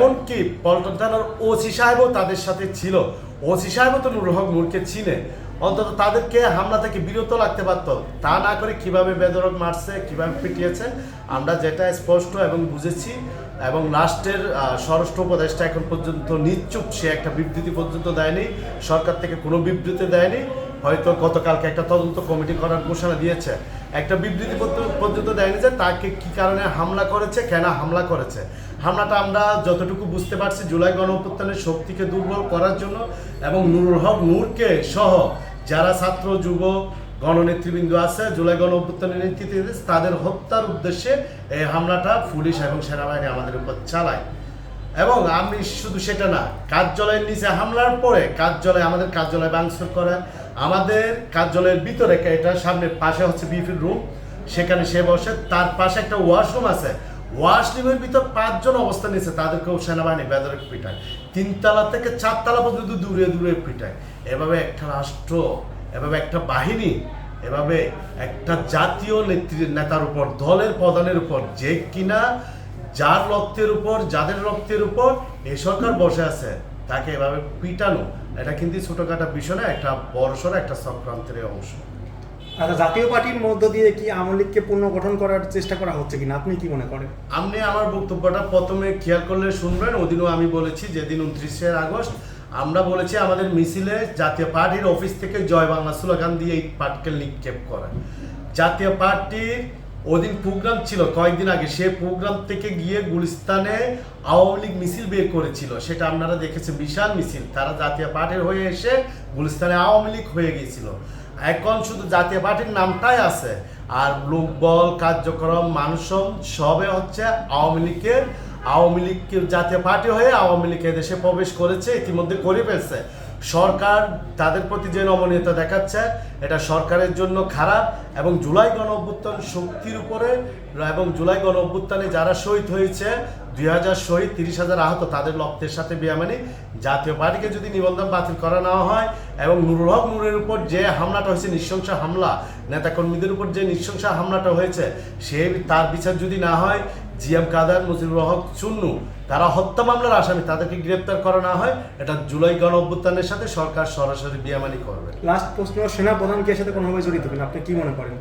এমনকি পল্টন থানার ওসি সাহেবও তাদের সাথে ছিল। ওসি সাহেবও তো নুরুল হক নূরকে চিনে। অন্তত তাদেরকে হামলা থেকে বিরত রাখতে পারতো। তা না করে কীভাবে বেদরক মারছে, কীভাবে পিটিয়েছে, আমরা যেটা স্পষ্ট এবং বুঝেছি এবং লাস্টের স্বরাষ্ট্র উপদেষ্টা এখন পর্যন্ত নিশ্চুপ সে একটা বিবৃতি পর্যন্ত দেয়নি। সরকার থেকে কোনো বিবৃতি দেয়নি। হয়তো গতকালকে একটা তদন্ত কমিটি করার ঘোষণা দিয়েছে। একটা বিবৃতি পর্যন্ত দেয়নি যে তাকে কি কারণে হামলা করেছে, কেন হামলা করেছে। হামলাটা আমরা যতটুকু বুঝতে পারছি জুলাই গণ শক্তিকে দুর্বল করার জন্য এবং নুরুল হক নূরকে সহ যারা ছাত্র, যুব, গণনেতৃবৃন্দ আছে, জুলাই গণ অভ্যুত্থানের নেতৃত্বে তাদের হত্যার উদ্দেশ্যে এই হামলাটা পুলিশ এবং সেনাবাহিনী আমাদের উপর চালায়। এবং আমি শুধু সেটা না, কার্যালয়ের নিচে হামলার পরে কার্যালয় আমাদের কার্যালয় ভাঙচুর করে আমাদের কার্যালয়ের ভিতরে এটা সামনে পাশে হচ্ছে বিপির রুম সেখানে সে বসে, তার পাশে একটা ওয়াশরুম আছে। ওয়াশরুমের ভিতর পাঁচজন অবস্থান নিয়েছে, তাদেরকেও সেনাবাহিনী বেদরে পিটায়। তিনতলা থেকে চারতলা পর্যন্ত দূরে দূরে পিটায়। এভাবে একটা রাষ্ট্র, এভাবে একটা বাহিনী, এভাবে একটা জাতীয় নেত্রী, নেতার উপর, দলের প্রধানের উপর, যে কিনা যার রক্তের উপর, যাদের রক্তের উপর এই সরকার বসে আছে তাকে এভাবে পিটানো এটা কিন্তু ছোটখাটো বিষয় না একটা বড়সড় একটা সংক্রান্তের অংশ। আচ্ছা জাতীয় পার্টির মধ্য দিয়ে কি আওয়ামী লীগকে পুনর্গঠন করার চেষ্টা করা হচ্ছে কিনা? আপনি কি মনে করেন? আপনি আমার বক্তব্যটা প্রথমে খেয়াল করলে শুনবেন ওদিনও আমি বলেছি যেদিন উনত্রিশে আগস্ট আমরা বলেছি আমাদের মিছিলে জাতীয় পার্টির অফিস থেকে জয় বাংলা স্লোগান দিয়ে এই পার্টিকে নিক্ষেপ করা। জাতীয় পার্টির ওদিন প্রোগ্রাম ছিল, কয়েকদিন আগে, সে প্রোগ্রাম থেকে গিয়ে গুলিস্তানে আওয়ামী লীগ মিছিল বের করেছিল। সেটা আপনারা দেখেছেন, বিশাল মিছিল। তারা জাতীয় পার্টির হয়ে এসে গুলিস্তানে আওয়ামী লীগ হয়ে গিয়েছিল। এখন শুধু জাতীয় পার্টির নামটাই আছে। আর লোকবল, কার্যক্রম মানুষজন সবে হচ্ছে আওয়ামী লীগের আওয়ামী লীগের জাতীয় পার্টি হয়ে আওয়ামী লীগ দেশে প্রবেশ করেছে, ইতিমধ্যে করে ফেলছে। সরকার তাদের প্রতি যে নমনীয়তা দেখাচ্ছে, এটা সরকারের জন্য খারাপ এবং জুলাই গণ অভ্যুত্থান শক্তির উপরে এবং জুলাই গণ অভ্যুত্থানে যারা শহীদ হয়েছে, দুই হাজার শহীদ, তিরিশ হাজার আহত, তাদের লক্ষ্যের সাথে বেয়ামানি জাতীয় পার্টিকে যদি নিবন্ধন বাতিল করা না হয় এবং নুরুল হক নুরের উপর যে হামলাটা হয়েছে, নৃশংস হামলা, নেতাকর্মীদের উপর যে নৃশংস হামলাটা হয়েছে, সে তার বিচার যদি না হয় জিএম কাদার মুজিবুর হক চুন্নু তারা হত্যা মামলার আসামি, তাদেরকে গ্রেপ্তার করা না হয়, এটা জুলাই গণ অভ্যুত্থানের সাথে সরকার সরাসরি বিয়ামানি করবে। লাস্ট প্রশ্ন সেনা প্রধানকে সাথে কোনোভাবে জড়িত আপনি কি মনে করেন?